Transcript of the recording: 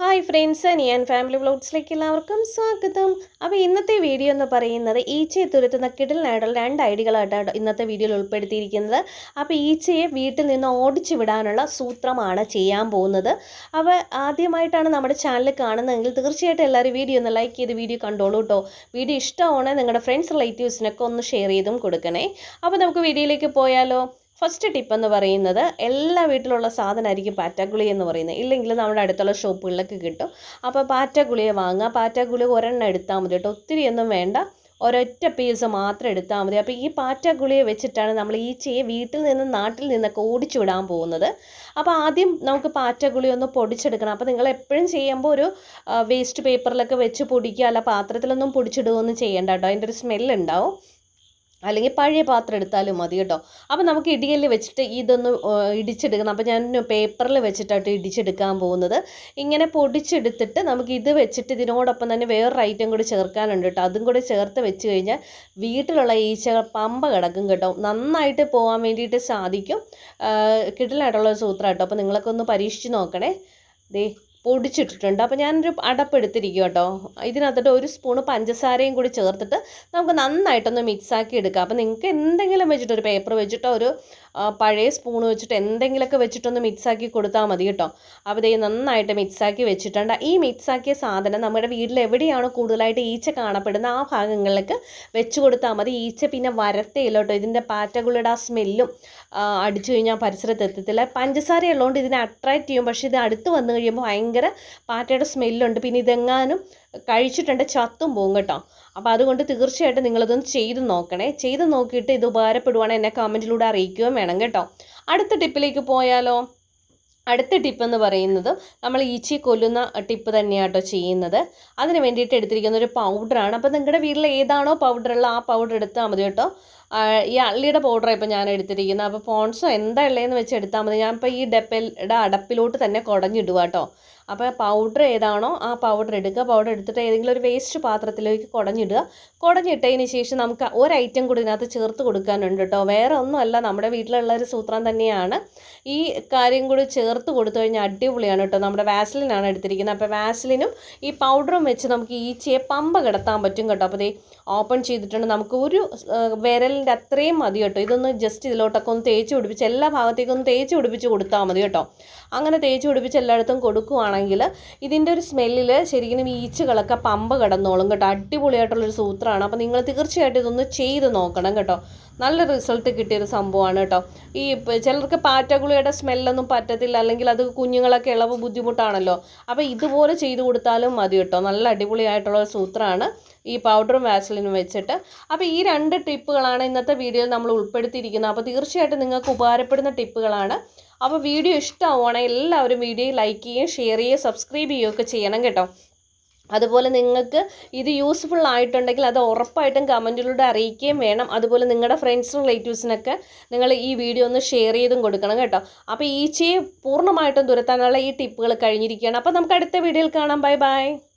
Hi friends ഞാൻ family വ്ളോഗ്സിലേക്ക് എല്ലാവർക്കും സ്വാഗതം. അപ്പോൾ ഇന്നത്തെ വീഡിയോ എന്ന് പറയുന്നത് ഈച്ചയെ തുരത്തുന്ന കിടലിനായിട്ടുള്ള രണ്ട് ഐഡികളായിട്ടാണ് ഇന്നത്തെ വീഡിയോയിൽ ഉൾപ്പെടുത്തിയിരിക്കുന്നത്. അപ്പോൾ ഈച്ചയെ വീട്ടിൽ നിന്ന് ഓടിച്ചു വിടാനുള്ള സൂത്രമാണ് ചെയ്യാൻ പോകുന്നത്. അപ്പോൾ ആദ്യമായിട്ടാണ് നമ്മുടെ ചാനൽ കാണുന്നതെങ്കിൽ തീർച്ചയായിട്ടും എല്ലാവരും വീഡിയോ ഒന്ന് ലൈക്ക് ചെയ്ത് വീഡിയോ കണ്ടോളൂ കേട്ടോ വീഡിയോ ഇഷ്ടമാണെങ്കിൽ നിങ്ങളുടെ ഫ്രണ്ട്സ് റിലേറ്റീവ്സിനൊക്കെ ഒന്ന് ഷെയർ ചെയ്തും കൊടുക്കണേ. അപ്പോൾ നമുക്ക് വീഡിയോയിലേക്ക് പോയാലോ? ഫസ്റ്റ് ടിപ്പ് എന്ന് പറയുന്നത് എല്ലാ വീട്ടിലുള്ള സാധനമായിരിക്കും പാറ്റാഗുളി എന്ന് പറയുന്നത്. ഇല്ലെങ്കിൽ നമ്മുടെ അടുത്തുള്ള ഷോപ്പുകളിലൊക്കെ കിട്ടും. അപ്പോൾ പാറ്റാഗുളിയെ വാങ്ങുക. പാറ്റാഗുളി ഒരെണ്ണം എടുത്താൽ മതി കേട്ടോ. ഒത്തിരിയൊന്നും വേണ്ട. ഒരൊറ്റ പീസ് മാത്രം എടുത്താൽ മതി. അപ്പോൾ ഈ പാറ്റാഗുളിയെ വെച്ചിട്ടാണ് നമ്മൾ ഈ ഈച്ചയെ വീട്ടിൽ നിന്ന് നാട്ടിൽ നിന്നൊക്കെ ഓടിച്ചു വിടാൻ പോകുന്നത്. അപ്പോൾ ആദ്യം നമുക്ക് പാറ്റഗുളി ഒന്ന് പൊടിച്ചെടുക്കണം. അപ്പോൾ നിങ്ങൾ എപ്പോഴും ചെയ്യുമ്പോൾ ഒരു വേസ്റ്റ് പേപ്പറിലൊക്കെ വെച്ച് പൊടിക്കുക. അല്ല പാത്രത്തിലൊന്നും പൊടിച്ചിടുകയൊന്നും ചെയ്യേണ്ട കേട്ടോ. അതിന്റെ ഒരു സ്മെല്ലുണ്ടാവും അല്ലെങ്കിൽ പഴയ പാത്രം എടുത്താലും മതി കേട്ടോ. അപ്പോൾ നമുക്ക് ഇടികല്ല് വെച്ചിട്ട് ഇതൊന്ന് ഇടിച്ചെടുക്കണം. അപ്പോൾ ഞാൻ പേപ്പറിൽ വെച്ചിട്ടായിട്ട് ഇടിച്ചെടുക്കാൻ പോകുന്നത്. ഇങ്ങനെ പൊടിച്ചെടുത്തിട്ട് നമുക്ക് ഇത് വെച്ചിട്ട് ഇതിനോടൊപ്പം തന്നെ വേറൊരു ഐറ്റം കൂടി ചേർക്കാനുണ്ട് കേട്ടോ. അതും കൂടി ചേർത്ത് വെച്ച് കഴിഞ്ഞാൽ വീട്ടിലുള്ള ഈച്ചകൾ പമ്പ കിടക്കും കേട്ടോ. നന്നായിട്ട് പോകാൻ വേണ്ടിയിട്ട് സാധിക്കും. കിട്ടലായിട്ടുള്ള സൂത്രം കേട്ടോ. അപ്പോൾ നിങ്ങളൊക്കെ ഒന്ന് പരീക്ഷിച്ച് നോക്കണേ. ദേ പൊടിച്ചിട്ടിട്ടുണ്ട്. അപ്പോൾ ഞാനൊരു അടപ്പെടുത്തിരിക്കും കേട്ടോ ഇതിനകത്തോട്ട് ഒരു സ്പൂണ് പഞ്ചസാരയും കൂടി ചേർത്തിട്ട് നമുക്ക് നന്നായിട്ടൊന്ന് മിക്സാക്കി എടുക്കാം. അപ്പോൾ നിങ്ങൾക്ക് എന്തെങ്കിലും വെച്ചിട്ട് ഒരു പേപ്പർ വെച്ചിട്ടോ ഒരു പഴയ സ്പൂൺ വെച്ചിട്ട് എന്തെങ്കിലുമൊക്കെ വെച്ചിട്ടൊന്ന് മിക്സാക്കി കൊടുത്താൽ മതി കേട്ടോ. അപ്പോൾ ഇത് നന്നായിട്ട് മിക്സാക്കി വെച്ചിട്ടുണ്ട്. ഈ മിക്സാക്കിയ സാധനം നമ്മുടെ വീട്ടിൽ എവിടെയാണോ കൂടുതലായിട്ട് ഈച്ച കാണപ്പെടുന്ന ആ ഭാഗങ്ങളിലേക്ക് വെച്ച് കൊടുത്താൽ മതി. ഈച്ച പിന്നെ വരത്തേയില്ല കേട്ടോ ഇതിന്റെ പാറ്റകളുടെ ആ സ്മെല്ലും അടിച്ചു കഴിഞ്ഞാൽ പരിസരത്ത് എത്തത്തില്ല. പഞ്ചസാര ഉള്ളതുകൊണ്ട് ഇതിനെ അട്രാക്റ്റ് ചെയ്യും. പക്ഷേ ഇത് അടുത്ത് വന്നു കഴിയുമ്പോൾ ഭയങ്കര പാറ്റയുടെ സ്മെല്ലുണ്ട്. പിന്നെ ഇതെങ്ങാനും കഴിച്ചിട്ടുണ്ട് ചത്തും പോകും കേട്ടോ. അപ്പോൾ അതുകൊണ്ട് തീർച്ചയായിട്ടും നിങ്ങളിതൊന്ന് ചെയ്ത് നോക്കണേ. ചെയ്ത് നോക്കിയിട്ട് ഇത് ഉപകാരപ്പെടുവാണെങ്കിൽ എന്നെ കമന്റിലൂടെ അറിയിക്കുകയും വേണം കേട്ടോ. അടുത്ത ടിപ്പിലേക്ക് പോയാലോ? അടുത്ത ടിപ്പ് എന്ന് പറയുന്നത് നമ്മൾ ഈച്ചി കൊല്ലുന്ന ടിപ്പ് തന്നെയാട്ടോ ചെയ്യുന്നത്. അതിന് വേണ്ടിയിട്ട് എടുത്തിരിക്കുന്ന ഒരു പൗഡറാണ്. അപ്പോൾ നിങ്ങളുടെ വീട്ടിൽ ഏതാണോ പൗഡറുള്ള ആ പൗഡർ എടുത്താൽ മതി കേട്ടോ. ഈ അള്ളിയുടെ പൗഡറാണ് ഇപ്പോൾ ഞാൻ എടുത്തിരിക്കുന്നത് അപ്പോൾ പോൺസോ എന്താ ഉള്ളതെന്ന് വെച്ച് എടുത്താൽ മതി. ഞാൻ ഇപ്പോൾ ഈ ഡെപ്പയുടെ അടപ്പിലോട്ട് തന്നെ കുടഞ്ഞിടുക കേട്ടോ അപ്പോൾ പൗഡർ ഏതാണോ ആ പൗഡർ എടുക്കുക. പൗഡർ എടുത്തിട്ട് ഏതെങ്കിലും ഒരു വേസ്റ്റ് പാത്രത്തിലേക്ക് കുടഞ്ഞിടുക. കുടഞ്ഞിട്ടതിന് ശേഷം നമുക്ക് ഒരു ഐറ്റം കൂടി ഇതിനകത്ത് ചേർത്ത് കൊടുക്കാനുണ്ട് കേട്ടോ വേറെ ഒന്നുമല്ല നമ്മുടെ വീട്ടിലുള്ള ഒരു സൂത്രം തന്നെയാണ്. ഈ കാര്യം കൂടി ചേർത്ത് കൊടുത്തു കഴിഞ്ഞാൽ അടിപൊളിയാണ് കേട്ടോ നമ്മുടെ വാസലിനാണ് എടുത്തിരിക്കുന്നത് അപ്പോൾ വാസലിനും ഈ പൗഡറും വെച്ച് നമുക്ക് ഈച്ചയെ പമ്പ കിടത്താൻ പറ്റും കേട്ടോ. അപ്പോൾ ദേ ഓപ്പൺ ചെയ്തിട്ടുണ്ട്. നമുക്ക് ഒരു വിരലിന്റെ അത്രയും മതി കേട്ടോ. ഇതൊന്ന് ജസ്റ്റ് ഇതിലോട്ടൊക്കെ ഒന്ന് തേച്ച് പിടിപ്പിച്ച് എല്ലാ ഭാഗത്തേക്കും ഒന്ന് തേച്ച് പിടിപ്പിച്ച് കൊടുത്താൽ മതി കേട്ടോ. അങ്ങനെ തേച്ച് പിടിപ്പിച്ച് എല്ലായിടത്തും കൊടുക്കുവാണെങ്കിൽ ഇതിന്റെ ഒരു സ്മെല്ലിൽ ശരിക്കും ഈച്ചകളൊക്കെ പമ്പ് കിടന്നോളും കേട്ടോ. അടിപൊളിയായിട്ടുള്ളൊരു സൂത്രമാണ് അപ്പോൾ നിങ്ങൾ തീർച്ചയായിട്ടും ഇതൊന്ന് ചെയ്ത് നോക്കണം കേട്ടോ. നല്ല റിസൾട്ട് കിട്ടിയൊരു സംഭവമാണ് കേട്ടോ. ഈ ചിലർക്ക് പാറ്റഗുളിയുടെ സ്മെല്ലൊന്നും പറ്റത്തില്ല. അല്ലെങ്കിൽ അത് കുഞ്ഞുങ്ങളൊക്കെ ഇളവ് ബുദ്ധിമുട്ടാണല്ലോ. അപ്പോൾ ഇതുപോലെ ചെയ്ത് കൊടുത്താലും മതി കേട്ടോ. നല്ല അടിപൊളിയായിട്ടുള്ള സൂത്രമാണ് ഈ പൗഡറും വാസലിനും വെച്ചിട്ട്. അപ്പോൾ ഈ രണ്ട് ടിപ്പുകളാണ് ഇന്നത്തെ വീഡിയോയിൽ നമ്മൾ ഉൾപ്പെടുത്തിയിരിക്കുന്നത്. അപ്പോൾ തീർച്ചയായിട്ടും നിങ്ങൾക്ക് ഉപകാരപ്പെടുന്ന ടിപ്പുകളാണ്. അപ്പോൾ വീഡിയോ ഇഷ്ടമാവുകയാണെങ്കിൽ എല്ലാവരും വീഡിയോ ലൈക്ക് ചെയ്യുകയും ഷെയർ ചെയ്യുകയും സബ്സ്ക്രൈബ് ചെയ്യുകയൊക്കെ ചെയ്യണം കേട്ടോ. അതുപോലെ നിങ്ങൾക്ക് ഇത് യൂസ്ഫുൾ ആയിട്ടുണ്ടെങ്കിൽ അത് ഉറപ്പായിട്ടും കമന്റിലൂടെ അറിയിക്കുകയും വേണം. അതുപോലെ നിങ്ങളുടെ ഫ്രണ്ട്സും റിലേറ്റീവ്സിനൊക്കെ നിങ്ങൾ ഈ വീഡിയോ ഒന്ന് ഷെയർ ചെയ്തും കൊടുക്കണം കേട്ടോ. അപ്പോൾ ഈച്ചയെ പൂർണമായിട്ടും തുരത്താനുള്ള ഈ ടിപ്പുകൾ കഴിഞ്ഞിരിക്കുകയാണ്. അപ്പോൾ നമുക്ക് അടുത്ത വീഡിയോയിൽ കാണാം. Bye bye